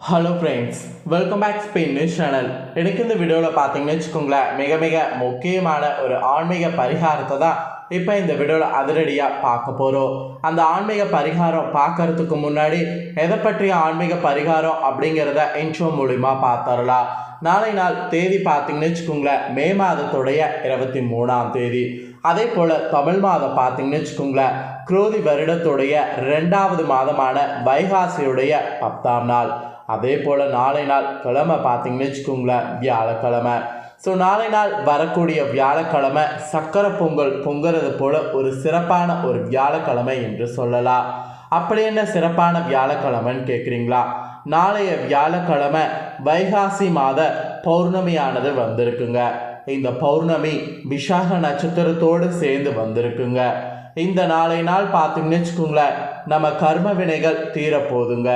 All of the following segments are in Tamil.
Hello friends welcome back Spain news channel எனக்கு இந்த வீடியோவில் பார்த்தீங்கன்னு வச்சுக்கோங்களேன் மிக மிக முக்கியமான ஒரு ஆன்மீக பரிகாரத்தை தான் இப்போ இந்த வீடியோவில் அதிரடியாக பார்க்க போகிறோம் அந்த ஆன்மீக பரிகாரம் பார்க்கறதுக்கு முன்னாடி எதை பற்றிய ஆன்மீக பரிகாரம் அப்படிங்கிறத இன்ட்ரோ மூலிமா பார்த்துடலாம். நாளை நாள் தேதி பார்த்தீங்கன்னு வச்சுக்கோங்களேன் மே மாதத்துடைய இருபத்தி மூணாம் தேதி. அதே போல் தமிழ் மாதம் பார்த்தீங்கன்னு வச்சுக்கோங்களேன் குரோதி வருடத்துடைய ரெண்டாவது மாதமான வைகாசியுடைய பத்தாம் நாள். அதே போல் நாளை நாள் கிழமை பார்த்தீங்கன்னு வச்சுக்கோங்களேன் வியாழக்கிழமை. ஸோ நாளை நாள் வரக்கூடிய வியாழக்கிழமை சக்கரை பொங்கல் பொங்குறது போல் ஒரு சிறப்பான ஒரு வியாழக்கிழமை என்று சொல்லலாம். அப்படி என்ன சிறப்பான வியாழக்கிழமைன்னு கேட்குறீங்களா நாளைய வியாழக்கிழமை வைகாசி மாத பௌர்ணமியானது வந்திருக்குங்க. இந்த பௌர்ணமி விஷாக நட்சத்திரத்தோடு சேர்ந்து வந்திருக்குங்க. இந்த நாளை நாள் பார்த்தீங்கன்னு வச்சுக்கோங்களேன் நம்ம கர்ம வினைகள் தீரப்போதுங்க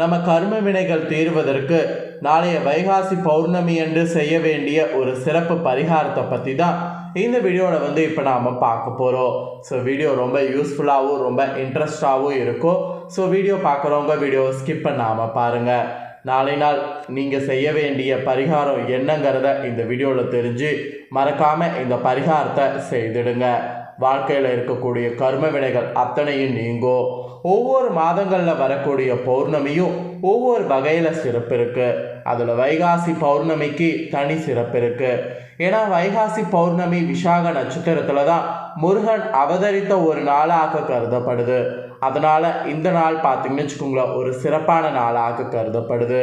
நம்ம கர்ம வினைகள் தீர்வதற்கு நாளைய வைகாசி பௌர்ணமி என்று செய்ய வேண்டிய ஒரு சிறப்பு பரிகாரத்தை பற்றி தான் இந்த வீடியோவில் வந்து இப்போ நாம் பார்க்க போகிறோம் ஸோ வீடியோ ரொம்ப யூஸ்ஃபுல்லாகவும் ரொம்ப இன்ட்ரெஸ்டாகவும் இருக்கும். ஸோ வீடியோ பார்க்குறவங்க வீடியோ ஸ்கிப் பண்ணாமல் பாருங்கள் நாளை நாள் நீங்கள் செய்ய வேண்டிய பரிகாரம் என்னங்கிறத இந்த வீடியோவில் தெரிஞ்சு மறக்காமல் இந்த பரிகாரத்தை செய்திடுங்க. வாழ்க்கையில் இருக்கக்கூடிய கர்ம வினைகள் அத்தனையும் நீங்கோ. ஒவ்வொரு மாதங்களில் வரக்கூடிய பௌர்ணமியும் ஒவ்வொரு வகையில் சிறப்பு இருக்குது அதில் வைகாசி பௌர்ணமிக்கு தனி சிறப்பு இருக்குது ஏன்னா வைகாசி பௌர்ணமி விஷாக நட்சத்திரத்தில் தான் முருகன் அவதரித்த ஒரு நாளாக கருதப்படுது. அதனால் இந்த நாள் பார்த்திங்கன்னு வச்சுக்கோங்களேன் ஒரு சிறப்பான நாளாக கருதப்படுது.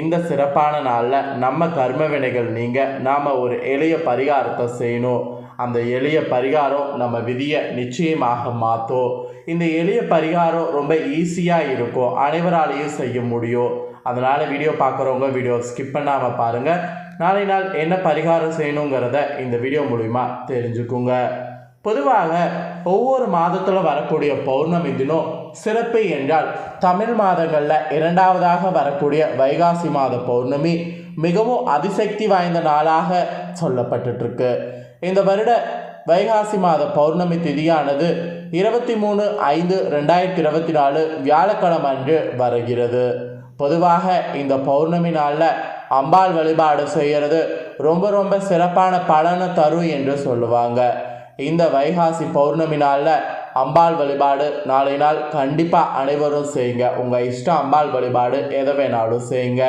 இந்த சிறப்பான நாளில் நம்ம கர்ம வினைகள் நீங்கள் நாம் ஒரு எளிய பரிகாரத்தை செய்யணும். அந்த எளிய பரிகாரம் நம்ம விதியை நிச்சயமாக மாற்றும் இந்த எளிய பரிகாரம் ரொம்ப ஈஸியாக இருக்கும். அனைவராலையும் செய்ய முடியும். அதனால் வீடியோ பார்க்குறவங்க வீடியோ ஸ்கிப் பண்ணாமல் பாருங்கள் நாளை நாள் என்ன பரிகாரம் செய்யணுங்கிறத இந்த வீடியோ மூலிமா தெரிஞ்சுக்குங்க. பொதுவாக ஒவ்வொரு மாதத்தில் வரக்கூடிய பௌர்ணமி தினம் சிறப்பு என்றால் தமிழ் மாதங்களில் இரண்டாவதாக வரக்கூடிய வைகாசி மாத பௌர்ணமி மிகவும் அதிசக்தி வாய்ந்த நாளாக சொல்லப்பட்டுருக்கு இந்த வருட வைகாசி மாத பௌர்ணமி திதியானது இருபத்தி மூணு ஐந்து ரெண்டாயிரத்தி இருபத்தி நாலு வியாழக்கிழமை அன்று வருகிறது. பொதுவாக இந்த பௌர்ணமி நாளில் அம்பாள் வழிபாடு செய்கிறது ரொம்ப ரொம்ப சிறப்பான பலனை தரும் என்று சொல்லுவாங்க. இந்த வைகாசி பௌர்ணமி நாளில் அம்பாள் வழிபாடு நாளை நாள் கண்டிப்பாக அனைவரும் செய்யுங்க உங்கள் இஷ்ட அம்பாள் வழிபாடு எதை வேணாலும் செய்யுங்க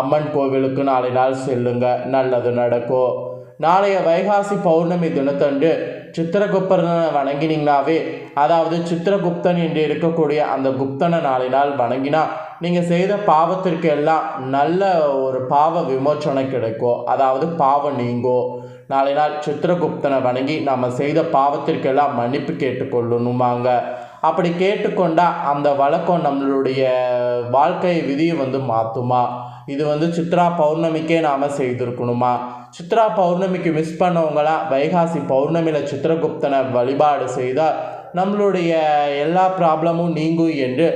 அம்மன் கோவிலுக்கு நாளை நாள் செல்லுங்க. நல்லது நடக்கும். நாளைய வைகாசி பௌர்ணமி தினத்தன்று சித்திரகுப்தனை வணங்கினீங்கனாவே அதாவது சித்திரகுப்தன் என்று இருக்கக்கூடிய அந்த குப்தனை நாளை நாள் வணங்கினா நீங்கள் செய்த பாவத்திற்கு எல்லாம் நல்ல ஒரு பாவ விமோச்சனை கிடைக்கும் அதாவது பாவம் நீங்கோ நாளை நாள் சித்திரகுப்தனை வணங்கி நம்ம செய்த பாவத்திற்கெல்லாம் மன்னிப்பு கேட்டுக்கொள்ளணுமாங்க. அப்படி கேட்டுக்கொண்டா அந்த வழக்கம் நம்மளுடைய வாழ்க்கை விதியை வந்து மாற்றுமா இது வந்து சித்ரா பௌர்ணமிக்கே நாம் செய்திருக்கணுமா? சித்ரா பௌர்ணமிக்கு மிஸ் பண்ணவங்களாம் வைகாசி பௌர்ணமியில் சித்திரகுப்தனை வழிபாடு செய்தால் நம்மளுடைய எல்லா ப்ராப்ளமும் நீங்கும் என்று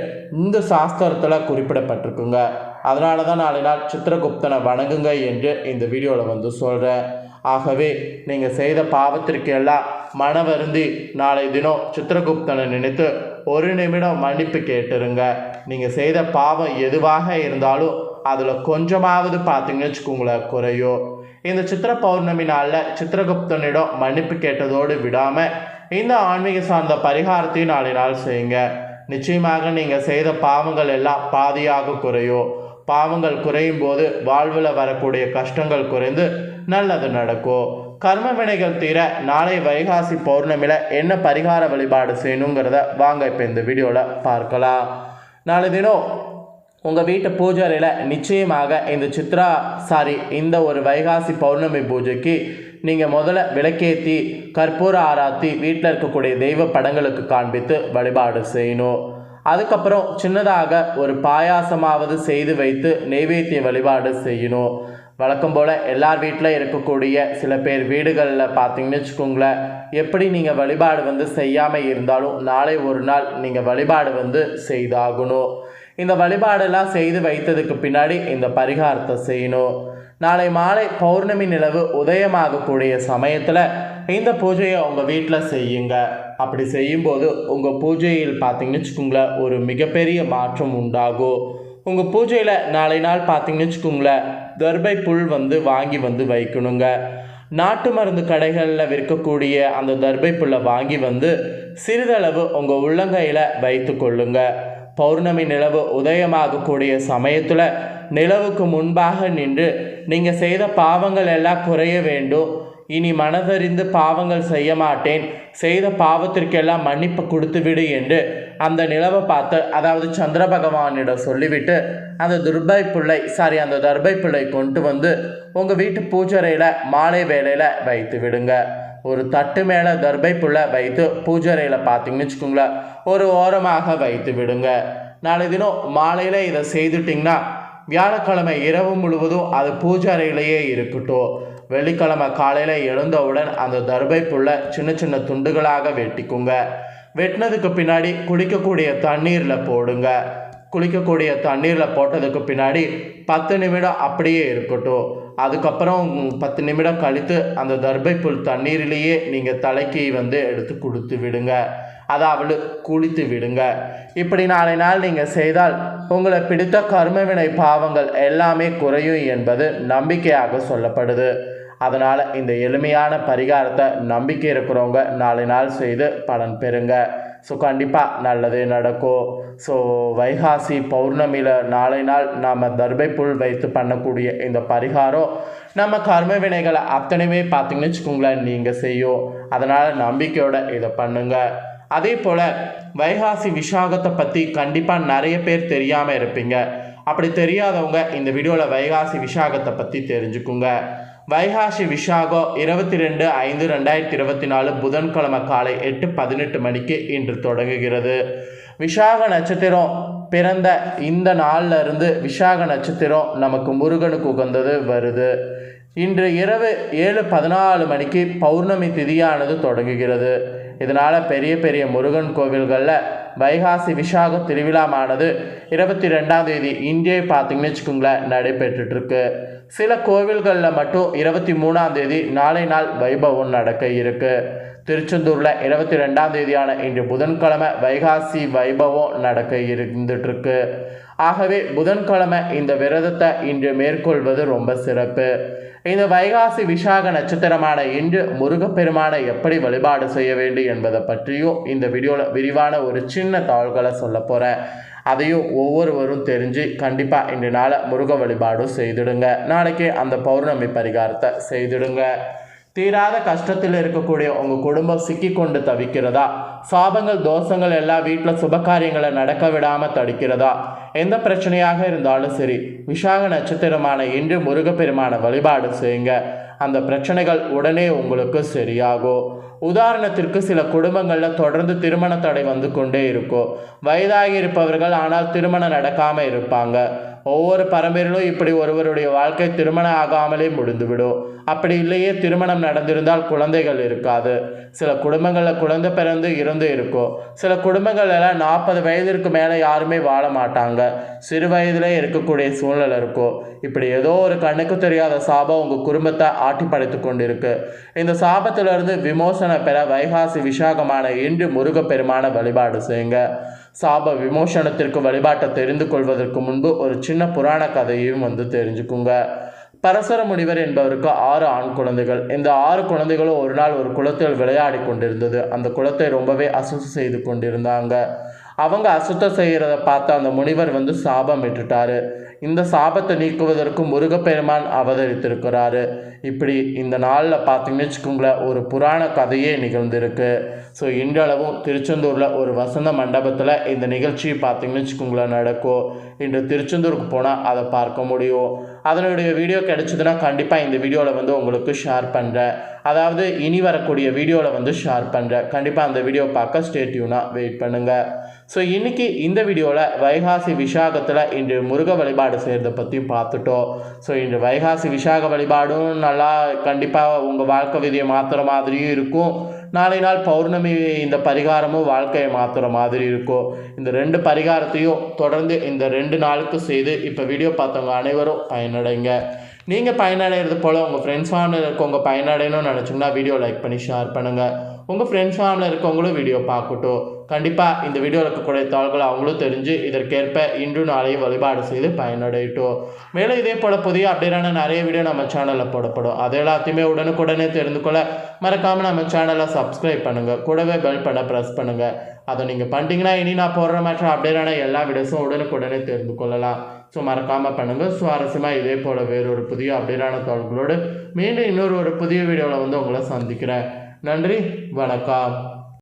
இந்த சாஸ்திரத்தில் குறிப்பிடப்பட்டிருக்குங்க. அதனால தான் நாளை நாள் சித்திரகுப்தனை வணங்குங்க என்று இந்த வீடியோவில் வந்து சொல்கிறேன் ஆகவே நீங்கள் செய்த பாவத்திற்கு எல்லாம் மன வருந்தி நாளை தினம் சித்திரகுப்தனை நினைத்து ஒரு நிமிடம் மன்னிப்பு கேட்டுருங்க. நீங்கள் செய்த பாவம் எதுவாக இருந்தாலும் அதில் கொஞ்சமாவது பார்த்தீங்கன்னு வச்சுக்கோங்களேன் குறையோ. இந்த சித்திர பௌர்ணமி நாளில் சித்திரகுப்தனிடம் மன்னிப்பு கேட்டதோடு விடாமல் இந்த ஆன்மீக சார்ந்த பரிகாரத்தையும் நாளை நாள் செய்யுங்க. நிச்சயமாக நீங்கள் செய்த பாவங்கள் எல்லாம் பாதியாக குறையும். பாவங்கள் குறையும் போது வாழ்வில் வரக்கூடிய கஷ்டங்கள் குறைந்து நல்லது நடக்கும். கர்ம வினைகள் தீர நாளை வைகாசி பௌர்ணமியில் என்ன பரிகார வழிபாடு செய்யணுங்கிறத வாங்க இப்போ இந்த வீடியோவில் பார்க்கலாம். நாளை தினம் உங்கள் வீட்டு பூஜையில் நிச்சயமாக இந்த சித்ரா சாரி இந்த ஒரு வைகாசி பௌர்ணமி பூஜைக்கு நீங்கள் முதல்ல விளக்கேற்றி கற்பூர ஆராத்தி வீட்டில் இருக்கக்கூடிய தெய்வ படங்களுக்கு காண்பித்து வழிபாடு செய்யணும். அதுக்கப்புறம் சின்னதாக ஒரு பாயாசமாவது செய்து வைத்து நெய்வேத்திய வழிபாடு செய்யணும். வழக்கம் போல் எல்லார் வீட்டில் இருக்கக்கூடிய சில பேர் வீடுகளில் பார்த்தீங்கன்னு வச்சுக்கோங்களேன் எப்படி நீங்கள் வழிபாடு வந்து செய்யாமல் இருந்தாலும் நாளை ஒரு நாள் நீங்கள் வழிபாடு வந்து செய்தாகணும். இந்த வழிபாடெல்லாம் செய்து வைத்ததுக்கு பின்னாடி இந்த பரிகாரத்தை செய்யணும். நாளை மாலை பௌர்ணமி நிலவு உதயமாகக்கூடிய சமயத்தில் இந்த பூஜையை உங்கள் வீட்டில் செய்யுங்க. அப்படி செய்யும்போது உங்கள் பூஜையில் பார்த்தீங்கன்னு வச்சுக்கோங்களேன் ஒரு மிகப்பெரிய மாற்றம் உண்டாகும். உங்கள் பூஜையில் நாளை நாள் பார்த்தீங்கன்னு வச்சுக்கோங்களேன் தர்பை புல் வந்து வாங்கி வந்து வைக்கணுங்க. நாட்டு மருந்து கடைகளில் விற்கக்கூடிய அந்த தர்பை புல்லை வாங்கி வந்து சிறிதளவு உங்கள் உள்ளங்கையில் வைத்து கொள்ளுங்கள் பௌர்ணமி நிலவு உதயமாகக்கூடிய சமயத்தில் நிலவுக்கு முன்பாக நின்று நீங்கள் செய்த பாவங்கள் எல்லாம் குறைய வேண்டும். இனி மனதறிந்து பாவங்கள் செய்ய மாட்டேன். செய்த பாவத்திற்கெல்லாம் மன்னிப்பு கொடுத்து விடு என்று அந்த நிலவை பார்த்து அதாவது சந்திர பகவானிடம் சொல்லிவிட்டு அந்த துர்பை பிள்ளை சாரி அந்த தர்பை பிள்ளை கொண்டு வந்து உங்கள் வீட்டு பூஜரையில் மாலை வேலையில் வைத்து விடுங்க. ஒரு தட்டு மேலே தர்பை புல்லை வைத்து பூஜரையில் பார்த்தீங்கன்னு வச்சுக்கோங்களேன். ஒரு ஓரமாக வைத்து விடுங்க. நாளை தினம் மாலையில் இதை செய்துட்டிங்கன்னா வியாழக்கிழமை இரவு முழுவதும் அது பூஜாரையிலேயே இருக்கட்டும். வெள்ளிக்கிழமை காலையில் எழுந்தவுடன் அந்த தர்பை புல்லை சின்ன சின்ன துண்டுகளாக வெட்டிக்குங்க. வெட்டினதுக்கு பின்னாடி குடிக்கக்கூடிய தண்ணீரில் போடுங்க. குளிக்கக்கூடிய தண்ணீரில் போட்டதுக்கு பின்னாடி பத்து நிமிடம் அப்படியே இருக்கட்டும். அதுக்கப்புறம் பத்து நிமிடம் கழித்து அந்த தர்பை புல் தண்ணீரிலேயே நீங்கள் தலைக்கு வந்து எடுத்து கொடுத்து விடுங்க. அதாவது குளித்து விடுங்க. இப்படி நாளை நாள் நீங்கள் செய்தால் உங்களை பிடித்த கர்மவினை பாவங்கள் எல்லாமே குறையும் என்பது நம்பிக்கையாக சொல்லப்படுது. அதனால் இந்த எளிமையான பரிகாரத்தை நம்பிக்கை இருக்கிறவங்க நாளை நாள் செய்து பலன் பெறுங்க. ஸோ கண்டிப்பாக நல்லதே நடக்கும் ஸோ வைகாசி பௌர்ணமியில் நாளை நாள் நாம் தர்பை புல் வைத்து பண்ணக்கூடிய இந்த பரிகாரம் நம்ம கர்ம வினைகளை அத்தனையுமே பார்த்தீங்கன்னு வச்சுக்கோங்களேன் நீங்கள் செய்யும் அதனால் நம்பிக்கையோடு இதை பண்ணுங்கள் அதே போல் வைகாசி விஷாகத்தை பற்றி கண்டிப்பாக நிறைய பேர் தெரியாமல் இருப்பீங்க. அப்படி தெரியாதவங்க இந்த வீடியோவில் வைகாசி விஷாகத்தை பற்றி தெரிஞ்சுக்குங்க. வைகாசி விஷாகோ இருபத்தி ரெண்டு ஐந்து ரெண்டாயிரத்தி இருபத்தி நாலு புதன்கிழமை காலை எட்டு பதினெட்டு மணிக்கு இன்று தொடங்குகிறது. விஷாக நட்சத்திரம் பிறந்த இந்த நாளில் இருந்து விஷாக நட்சத்திரம் நமக்கு முருகனுக்கு உகந்தது வருது. இன்று இரவு ஏழு பதினாலு மணிக்கு பௌர்ணமி திதியானது தொடங்குகிறது. இதனால் பெரிய பெரிய முருகன் கோவில்களில் வைகாசி விசாக திருவிழாவானது இருபத்தி ரெண்டாம் தேதி இந்தியை பார்த்தீங்கன்னு வச்சுக்கோங்களேன் நடைபெற்றுட்ருக்கு சில கோவில்களில் மட்டும் இருபத்தி மூணாம் தேதி நாளை நாள் வைபவம் நடக்க இருக்குது திருச்செந்தூரில் இருபத்தி ரெண்டாம் தேதியான இன்று புதன்கிழமை வைகாசி வைபவம் நடக்க இருந்துட்டுருக்கு. ஆகவே புதன்கிழமை இந்த விரதத்தை இன்று மேற்கொள்வது ரொம்ப சிறப்பு. இந்த வைகாசி விசாக நட்சத்திரமான இன்று முருகப்பெருமானை எப்படி வழிபாடு செய்ய வேண்டும் என்பதை பற்றியும் இந்த வீடியோவில் விரிவான ஒரு சின்ன தாள்களை சொல்ல போகிறேன் அதையும் ஒவ்வொருவரும் தெரிஞ்சு கண்டிப்பாக இன்று நாளை முருக வழிபாடும் செய்திடுங்க. நாளைக்கு அந்த பௌர்ணமி பரிகாரத்தை செய்திடுங்க. தீராத கஷ்டத்தில் இருக்கக்கூடிய உங்கள் குடும்பம் சிக்கி கொண்டு தவிக்கிறதா? சாபங்கள் தோஷங்கள் எல்லாம் வீட்டில் சுபகாரியங்களை நடக்க விடாமல் தடுக்கிறதா? எந்த பிரச்சனையாக இருந்தாலும் சரி விஷாக நட்சத்திரமான இன்று முருகப்பெருமான வழிபாடு செய்யுங்க. அந்த பிரச்சனைகள் உடனே உங்களுக்கு சரியாகும் உதாரணத்திற்கு சில குடும்பங்களில் தொடர்ந்து திருமண தடை வந்து கொண்டே இருக்கும் வயதாகி இருப்பவர்கள் ஆனால் திருமணம் நடக்காமல் இருப்பாங்க. ஒவ்வொரு பரம்பரையிலும் இப்படி ஒருவருடைய வாழ்க்கை திருமணம் ஆகாமலே முடிந்துவிடும். அப்படி இல்லையே திருமணம் நடந்திருந்தால் குழந்தைகள் இருக்காது. சில குடும்பங்களில் குழந்தை பிறந்து இருந்து இருக்கும். சில குடும்பங்கள் எல்லாம் நாற்பது வயதிற்கு மேலே யாருமே வாழ மாட்டாங்க. சிறு வயதிலே இருக்கக்கூடிய சூழ்நிலை இருக்கும். இப்படி ஏதோ ஒரு கண்ணுக்கு தெரியாத சாபம் உங்கள் குடும்பத்தை ஆட்டி படைத்து கொண்டிருக்கு. இந்த சாபத்திலிருந்து விமோசனம் பெற வைகாசி விசாகமான இன்று முருகப்பெருமான வழிபாடு செய்யுங்க. சாப விமோசனத்திற்கு வழிபாட்டை தெரிந்து கொள்வதற்கு முன்பு ஒரு சின்ன புராண கதையும் வந்து தெரிஞ்சுக்குங்க. பரசர முனிவர் என்பவருக்கு ஆறு ஆண் குழந்தைகள். இந்த ஆறு குழந்தைகளும் ஒரு நாள் ஒரு குளத்தில் விளையாடி கொண்டிருந்தது. அந்த குளத்தை ரொம்பவே அசுசு செய்து கொண்டிருந்தாங்க. அவங்க அசுத்தம் செய்கிறத பார்த்து அந்த முனிவர் வந்து சாபம் விட்டுட்டாரு இந்த சாபத்தை நீக்குவதற்கு முருகப்பெருமான் அவதரித்திருக்கிறாரு. இப்படி இந்த நாளில் பார்த்தீங்கன்னு வச்சுக்கோங்களேன் ஒரு புராண கதையே நிகழ்ந்திருக்கு. ஸோ இன்றளவும் திருச்செந்தூரில் ஒரு வசந்த மண்டபத்தில் இந்த நிகழ்ச்சி பார்த்தீங்கன்னு வச்சுக்கோங்களேன் நடக்கும் இன்று திருச்செந்தூருக்கு போனால் அதை பார்க்க முடியும். அதனுடைய வீடியோ கிடைச்சதுன்னா கண்டிப்பாக இந்த வீடியோவில் வந்து உங்களுக்கு ஷேர் பண்ணுறேன் அதாவது இனி வரக்கூடிய வீடியோவில் வந்து ஷேர் பண்ணுறேன் கண்டிப்பாக அந்த வீடியோ பார்க்க ஸ்டேட்யூனாக வெயிட் பண்ணுங்கள் ஸோ இன்றைக்கி இந்த வீடியோவில் வைகாசி விசாகத்தில் இன்று முருக வழிபாடு செய்கிறத பற்றியும் பார்த்துட்டோம். ஸோ இன்று வைகாசி விசாக வழிபாடும் நல்லா கண்டிப்பாக உங்கள் வாழ்க்கை விதியை மாற்றுற மாதிரியும் இருக்கும். நாளை நாள் பௌர்ணமி இந்த பரிகாரமும் வாழ்க்கையை மாற்றுற மாதிரி இருக்கும். இந்த ரெண்டு பரிகாரத்தையும் தொடர்ந்து இந்த ரெண்டு நாளுக்கு செய்து இப்போ வீடியோ பார்த்தவங்க அனைவரும் பயனடைங்க. நீங்கள் பயனடைகிறது போல் உங்கள் ஃப்ரெண்ட்ஸ் ஃபேமிலியில் இருக்கவங்க பயனடையணும்னு நினச்சிங்கன்னா வீடியோ லைக் பண்ணி ஷேர் பண்ணுங்கள் உங்கள் ஃப்ரெண்ட்ஸ் ஃபேமிலியில் இருக்கவங்களும் வீடியோ பார்க்கட்டும். கண்டிப்பாக இந்த வீடியோவில் இருக்கக்கூடிய தாள்களை அவங்களும் தெரிஞ்சு இதற்கேற்ப இன்று நாளையும் வழிபாடு செய்து பயனடையட்டும். மேலும் இதே போல் புதிய அப்டேட்டான நிறைய வீடியோ நம்ம சேனலில் போடப்படும். அது எல்லாத்தையுமே உடனுக்குடனே தெரிந்து கொள்ள மறக்காமல் நம்ம சேனலை சப்ஸ்கிரைப் பண்ணுங்கள் கூடவே பெல் பண்ண ப்ரெஸ் பண்ணுங்கள் அதை நீங்கள் பண்ணிட்டீங்கன்னா இனி நான் போடுற மாதிரி அப்டேட்டான எல்லா வீடியோஸும் உடனுக்குடனே தெரிந்து கொள்ளலாம். ஸோ மறக்காமல் பண்ணுங்கள் சுவாரஸ்யமாக இதே போல் வேறொரு புதிய அப்டேட்டான தகவல்களோடு மீண்டும் இன்னொரு ஒரு புதிய வீடியோவில் வந்து உங்களை சந்திக்கிறேன். நன்றி. வணக்கம்.